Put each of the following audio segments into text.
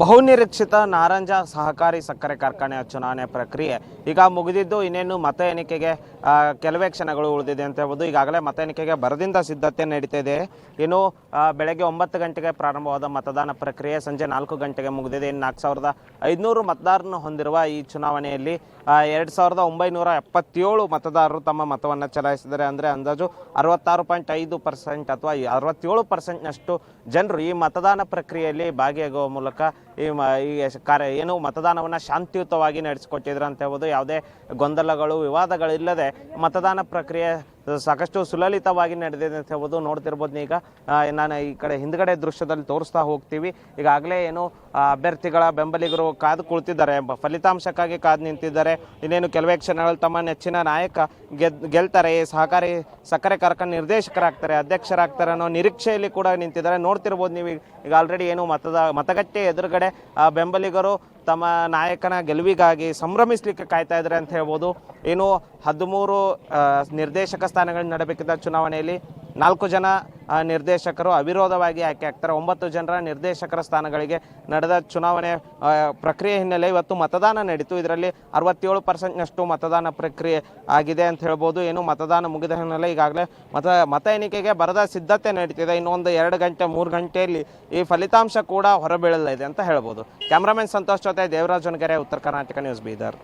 ಬಹುನಿರೀಕ್ಷಿತ ನಾರಂಜ ಸಹಕಾರಿ ಸಕ್ಕರೆ ಕಾರ್ಖಾನೆಯ ಚುನಾವಣೆ ಪ್ರಕ್ರಿಯೆ ಈಗ ಮುಗಿದಿದ್ದು ಇನ್ನೇನು ಮತ ಎಣಿಕೆಗೆ ಕೆಲವೇ ಕ್ಷಣಗಳು ಉಳಿದಿದೆ ಅಂತ ಹೇಳ್ಬೋದು. ಈಗಾಗಲೇ ಮತ ಎಣಿಕೆಗೆ ಬರದಿಂದ ಸಿದ್ಧತೆ ನಡೀತಾ ಇದೆ. ಇನ್ನು ಬೆಳಗ್ಗೆ ಒಂಬತ್ತು ಗಂಟೆಗೆ ಪ್ರಾರಂಭವಾದ ಮತದಾನ ಪ್ರಕ್ರಿಯೆ ಸಂಜೆ ನಾಲ್ಕು ಗಂಟೆಗೆ ಮುಗಿದಿದೆ. ಇನ್ನು ನಾಲ್ಕು ಸಾವಿರದ ಐದುನೂರು ಮತದಾರರನ್ನು ಹೊಂದಿರುವ ಈ ಚುನಾವಣೆಯಲ್ಲಿ ಎರಡು ಸಾವಿರದ ಒಂಬೈನೂರ ಎಪ್ಪತ್ತೇಳು ಮತದಾರರು ತಮ್ಮ ಮತವನ್ನು ಚಲಾಯಿಸಿದರೆ ಅಂದರೆ ಅಂದಾಜು ಅರವತ್ತಾರು ಪಾಯಿಂಟ್ ಐದು ಪರ್ಸೆಂಟ್ ಅಥವಾ ಅರವತ್ತೇಳು ಪರ್ಸೆಂಟ್ನಷ್ಟು ಜನರು ಈ ಮತದಾನ ಪ್ರಕ್ರಿಯೆಯಲ್ಲಿ ಭಾಗಿಯಾಗುವ ಮೂಲಕ ಈ ಮ ಈ ಕಾರ್ಯ ಏನು ಮತದಾನವನ್ನು ಶಾಂತಿಯುತವಾಗಿ ನಡೆಸಿಕೊಟ್ಟಿದ್ರು ಅಂತ ಹೇಳ್ಬೋದು. ಯಾವುದೇ ಗೊಂದಲಗಳು, ವಿವಾದಗಳಿಲ್ಲದೆ ಮತದಾನ ಪ್ರಕ್ರಿಯೆ ಸಾಕಷ್ಟು ಸುಲಲಿತವಾಗಿ ನಡೆದಿದೆ ಅಂತ ಹೇಳ್ಬೋದು. ನೋಡ್ತಿರ್ಬೋದು ಈಗ ನಾನು ಈ ಕಡೆ ಹಿಂದ್ಗಡೆ ದೃಶ್ಯದಲ್ಲಿ ತೋರಿಸ್ತಾ ಹೋಗ್ತೀವಿ. ಈಗಾಗಲೇ ಏನು ಅಭ್ಯರ್ಥಿಗಳ ಬೆಂಬಲಿಗರು ಕಾದು ಕುಳಿತಿದ್ದಾರೆ. ಫಲಿತಾಂಶಕ್ಕಾಗಿ ಕಾದು ನಿಂತಿದ್ದಾರೆ. ಇನ್ನೇನು ಕೆಲವೇ ಕ್ಷಣಗಳು ತಮ್ಮ ನೆಚ್ಚಿನ ನಾಯಕ ಗೆದ್, ಗೆಲ್ತಾರೆ. ಸಹಕಾರಿ, ಸಕ್ಕರೆ ಕಾರ್ಖಾನೆ ನಿರ್ದೇಶಕರಾಗ್ತಾರೆ, ಅಧ್ಯಕ್ಷರಾಗ್ತಾರೆ ಅನ್ನೋ ನಿರೀಕ್ಷೆಯಲ್ಲಿ ಕೂಡ ನಿಂತಿದ್ದಾರೆ. ನೋಡ್ತಿರ್ಬೋದು ನೀವು ಈಗ ಆಲ್ರೆಡಿ ಏನು ಮತದ, ಮತಗಟ್ಟೆ ಎದುರುಗಡೆ ಬೆಂಬಲಿಗರು ತಮ್ಮ ನಾಯಕನ ಗೆಲುವಿಗಾಗಿ ಸಂಭ್ರಮಿಸಲಿಕ್ಕೆ ಕಾಯ್ತಾ ಇದ್ದಾರೆ ಅಂತ ಹೇಳ್ಬೋದು. ಏನು ಹದಿಮೂರು ನಿರ್ದೇಶಕ ಸ್ಥಾನಗಳನ್ನ ನಡಬೇಕಿದ್ದ ಚುನಾವಣೆಯಲ್ಲಿ ನಾಲ್ಕು ಜನ ನಿರ್ದೇಶಕರು ಅವಿರೋಧವಾಗಿ ಆಯ್ಕೆ ಆಗ್ತಾರೆ. ಒಂಬತ್ತು ಜನರ ನಿರ್ದೇಶಕರ ಸ್ಥಾನಗಳಿಗೆ ನಡೆದ ಚುನಾವಣೆ ಪ್ರಕ್ರಿಯೆ ಹಿನ್ನೆಲೆ ಇವತ್ತು ಮತದಾನ ನಡೀತು. ಇದರಲ್ಲಿ ಅರವತ್ತೇಳು ಪರ್ಸೆಂಟ್ನಷ್ಟು ಮತದಾನ ಪ್ರಕ್ರಿಯೆ ಆಗಿದೆ ಅಂತ ಹೇಳ್ಬೋದು. ಏನು ಮತದಾನ ಮುಗಿದ ಹಿನ್ನೆಲೆ ಈಗಾಗಲೇ ಮತ ಮತ ಎಣಿಕೆಗೆ ಬರದ ಸಿದ್ಧತೆ ನಡೀತಿದೆ. ಇನ್ನೊಂದು ಎರಡು ಗಂಟೆ, ಮೂರು ಗಂಟೆಯಲ್ಲಿ ಈ ಫಲಿತಾಂಶ ಕೂಡ ಹೊರಬೀಳಲಿದೆ ಅಂತ ಹೇಳ್ಬೋದು. ಕ್ಯಾಮ್ರಾಮನ್ ಸಂತೋಷ್ ಜೊತೆ ದೇವರಾಜ್ ಉತ್ತರ ಕರ್ನಾಟಕ ನ್ಯೂಸ್ ಬೀದರ್.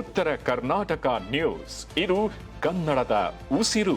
ಉತ್ತರ ಕರ್ನಾಟಕ ನ್ಯೂಸ್. ಇದು ಕನ್ನಡದ ಉಸಿರು.